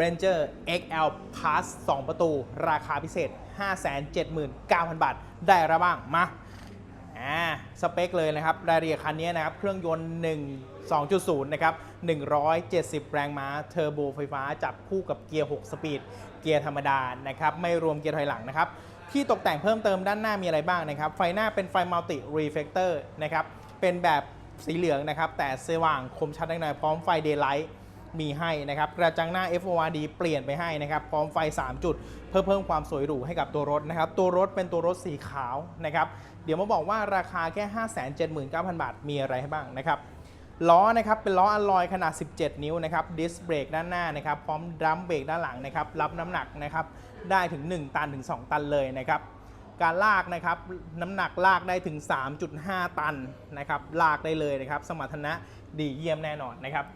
Ranger XL Plus 2 ประตู ราคาพิเศษ 579,000 บาท ได้อะบ้าง มาอ่าสเปคเลยนะครับ รายละเอียดคันนี้นะครับ เครื่องยนต์ 1 2.0 นะครับ 170 แรงม้า เทอร์โบไฟฟ้า จับคู่กับเกียร์ 6 สปีด เกียร์ธรรมดา นะครับ ไม่รวมเกียร์ถอยหลังนะครับ ที่ตกแต่งเพิ่มเติมด้านหน้ามีอะไรบ้างนะครับ ไฟหน้าเป็นไฟมัลติรีเฟกเตอร์นะครับ เป็นแบบสีเหลืองนะครับ แต่สว่างคมชัดได้หน่อยพร้อมไฟเดย์ไลท์ มีให้นะครับ กระจังหน้า FORD เปลี่ยนไปให้นะครับ พร้อมไฟ 3 จุด เพื่อเพิ่มความสวยหรูให้กับตัวรถนะครับ ตัวรถเป็นตัวรถสีขาวนะครับ เดี๋ยวมาบอกว่าราคาแค่ 579,000 บาท มีอะไรให้บ้างนะครับ ล้อนะครับ เป็นล้ออลลอยขนาด 17 นิ้วนะครับ ดิสเบรกด้านหน้านะครับ พร้อมดรัมเบรกด้านหลังนะครับ รับน้ำหนักนะครับ ได้ถึง 1 ตันถึง 2 ตันเลยนะครับการลากนะครับน้ำหนักลากได้ถึง 3.5 ตันนะครับลากได้เลยนะครับ สมรรถนะดีเยี่ยมแน่นอนนะครับ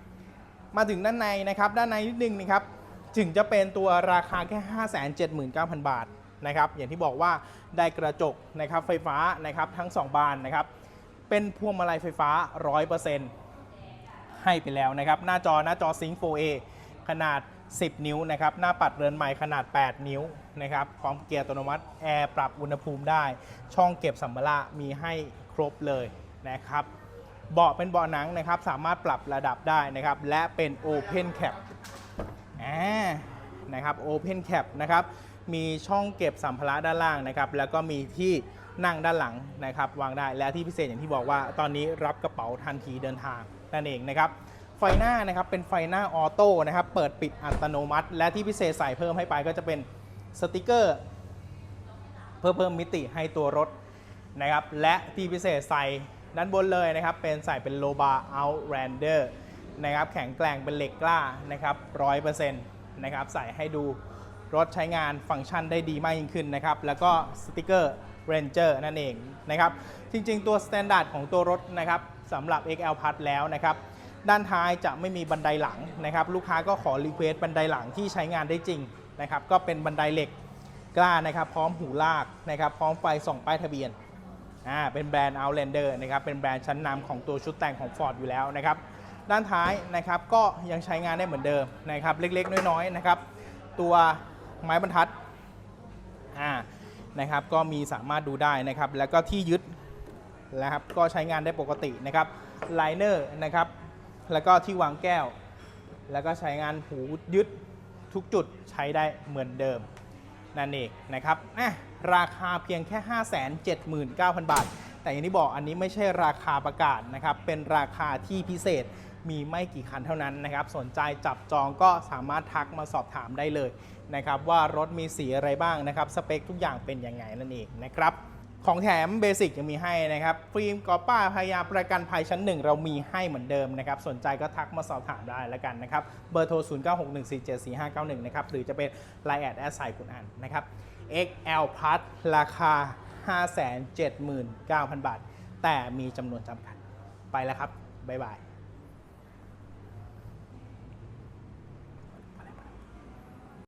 มาถึงด้านในนะครับ ด้านในนิดนึงนะครับ ถึงจะเป็นตัวราคาแค่ 579,000 บาทนะครับ อย่างที่บอกว่าได้กระจกนะครับไฟฟ้านะครับทั้ง 2 บานนะครับ เป็นพวงมาลัยไฟฟ้า 100%ให้ไปแล้วนะครับ หน้าจอหน้าจอซิงค์ 4A ขนาด 10 นิ้วนะครับ หน้าปัดเรือนใหม่ขนาด 8 นิ้วนะครับพร้อมเกียร์อัตโนมัติ แอร์ปรับอุณหภูมิได้ ช่องเก็บสัมภาระมีให้ครบเลยนะครับ เบาะเป็นเบาะหนังนะครับ สามารถปรับระดับได้นะครับ และเป็น Open Cap อ่านะครับ Open Cap นะครับ มีช่องเก็บสัมภาระด้านล่างนะครับ แล้วก็มีที่นั่งด้านหลังนะครับ วางได้ และที่พิเศษอย่างที่บอกว่า ตอนนี้รับกระเป๋าทันทีเดินทางนั่นเองนะครับ ไฟหน้านะครับเป็นไฟหน้าออโต้นะครับ เปิดปิดอัตโนมัติ และที่พิเศษใส่เพิ่มให้ไปก็จะเป็นสติกเกอร์ เพื่อเพิ่มมิติให้ตัวรถนะครับ และที่พิเศษใส่ ด้านบนเลยนะครับ เป็นใส่เป็นโลบา Outlander นะครับแข็งแกร่งเป็นเหล็กกล้านะครับร้อยเปอร์เซ็นต์นะครับใส่ให้ดูรถใช้งานฟังก์ชันได้ดีมากยิ่งขึ้นนะครับ แล้วก็สติกเกอร์ Ranger นั่นเองนะครับ จริงๆ ตัวสแตนดาร์ดของตัวรถนะครับสำหรับ XL Plus แล้วนะครับ ด้านท้ายจะไม่มีบันไดหลังนะครับ ลูกค้าก็ขอรีเควสบันไดหลังที่ใช้งานได้จริงนะครับ ก็เป็นบันไดเหล็กกล้านะครับ พร้อมหูลากนะครับ พร้อมไฟส่องป้ายทะเบียน อ่าเป็นแบรนด์ Outlander นะครับเป็นแบรนด์ชั้นนำของตัวชุดแต่งของ Ford อยู่แล้วนะครับด้านท้ายนะครับก็ยังใช้งานได้เหมือนเดิมนะครับเล็กๆ น้อยๆนะครับตัวไม้บรรทัดอ่านะครับก็มีสามารถดูได้นะครับแล้วก็ที่ยึดนะครับก็ใช้งานได้ปกตินะครับไลเนอร์นะครับแล้วก็ที่วางแก้ว แล้วก็ใช้งานหูยึดทุกจุดใช้ได้เหมือนเดิมนั่นเองนะครับอะ ราคาเพียงแค่ 579,000 บาท แต่อย่างที่บอกอันนี้ไม่ใช่ราคาประกาศนะครับ เป็นราคาที่พิเศษมีไม่กี่คันเท่านั้นนะครับ สนใจจับจองก็สามารถทักมาสอบถามได้เลยนะครับว่ารถมีสีอะไรบ้างนะครับ สเปคทุกอย่างเป็นยังไงนั่นเองนะครับ ของแถมเบสิกยังมีให้นะครับฟิล์มกอป้าพยาประกันภัยชั้นหนึ่งเรามีให้เหมือนเดิมนะครับ สนใจก็ทักมาสอบถามได้แล้วกันนะครับ เบอร์โทร 0961474591 นะครับ หรือจะเป็น l i น์แอดแอสไซคุณอันนะครับ XL Plus ราคา 579,000 บาท แต่มีจำนวนจำกัด ไปแล้วครับ บ๊ายบาย